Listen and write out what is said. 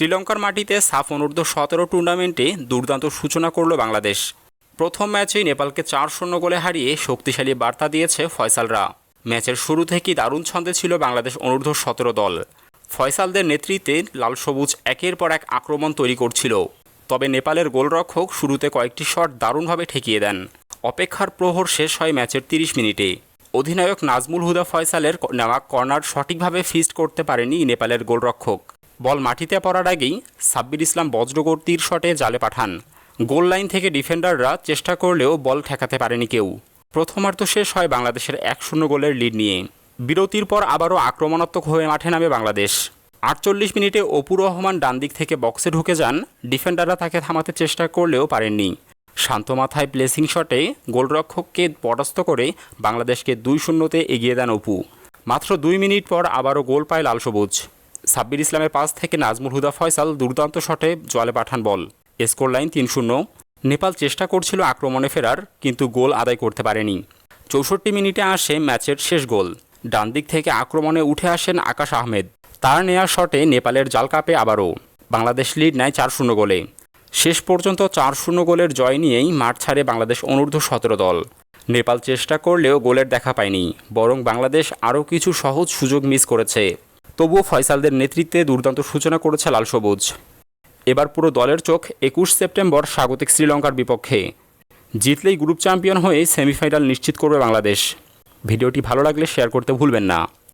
শ্রীলঙ্কার মাটিতে সাফ অনূর্ধ্ব সতেরো টুর্নামেন্টে দুর্দান্ত সূচনা করল বাংলাদেশ। প্রথম ম্যাচেই নেপালকে চার শূন্য গোলে হারিয়ে শক্তিশালী বার্তা দিয়েছে ফয়সালরা। ম্যাচের শুরু থেকেই দারুণ ছন্দে ছিল বাংলাদেশ অনূর্ধ্ব সতেরো দল। ফয়সালদের নেতৃত্বে লাল সবুজ একের পর এক আক্রমণ তৈরি করছিল। তবে নেপালের গোলরক্ষক শুরুতে কয়েকটি শট দারুণভাবে ঠেকিয়ে দেন। অপেক্ষার প্রহর শেষ হয় ম্যাচের তিরিশ মিনিটে। অধিনায়ক নাজমুল হুদা ফয়সালের নেওয়া কর্নার সঠিকভাবে ফিস্ট করতে পারেনি নেপালের গোলরক্ষক। বল মাটিতে পড়ার আগেই সাব্বির ইসলাম বজ্রগোর তীর শটে জালে পাঠান। গোল লাইন থেকে ডিফেন্ডাররা চেষ্টা করলেও বল ঠেকাতে পারেনি কেউ। প্রথমার্ধ শেষ হয় বাংলাদেশের এক শূন্য গোলের লিড নিয়ে। বিরতির পর আবারও আক্রমণাত্মক হয়ে মাঠে নামে বাংলাদেশ। আটচল্লিশ মিনিটে অপুর রহমান ডান দিক থেকে বক্সে ঢুকে যান। ডিফেন্ডাররা তাকে থামাতে চেষ্টা করলেও পারেননি। শান্ত মাথায় প্লেসিং শটে গোলরক্ষককে পরাস্ত করে বাংলাদেশকে দুই শূন্যতে এগিয়ে দেন অপু। মাত্র দুই মিনিট পর আবারও গোল পায় লাল সবুজ। সাব্বির ইসলামের পাস থেকে নাজমুল হুদা ফয়সাল দুর্দান্ত শটে জলে পাঠান বল। স্কোর লাইন তিন শূন্য। নেপাল চেষ্টা করছিল আক্রমণে ফেরার, কিন্তু গোল আদায় করতে পারেনি। চৌষট্টি মিনিটে আসে ম্যাচের শেষ গোল। ডান দিক থেকে আক্রমণে উঠে আসেন আকাশ আহমেদ। তার নেয়া শটে নেপালের জাল কাপে আবারও। বাংলাদেশ লিড নেয় চার শূন্য গোলে। শেষ পর্যন্ত চার শূন্য গোলের জয় নিয়েই মাঠ ছাড়ে বাংলাদেশ অনূর্ধ্ব সতেরো দল। নেপাল চেষ্টা করলেও গোলের দেখা পায়নি। বরং বাংলাদেশ আরও কিছু সহজ সুযোগ মিস করেছে। তবুও ফয়সালদের নেতৃত্বে দুর্দান্ত সূচনা করেছে লাল সবুজ এবার পুরো দলের চোখ একুশ সেপ্টেম্বর স্বাগতিক শ্রীলঙ্কার বিপক্ষে। জিতলেই গ্রুপ চ্যাম্পিয়ন হয়ে সেমিফাইনাল নিশ্চিত করবে বাংলাদেশ। ভিডিওটি ভালো লাগলে শেয়ার করতে ভুলবেন না।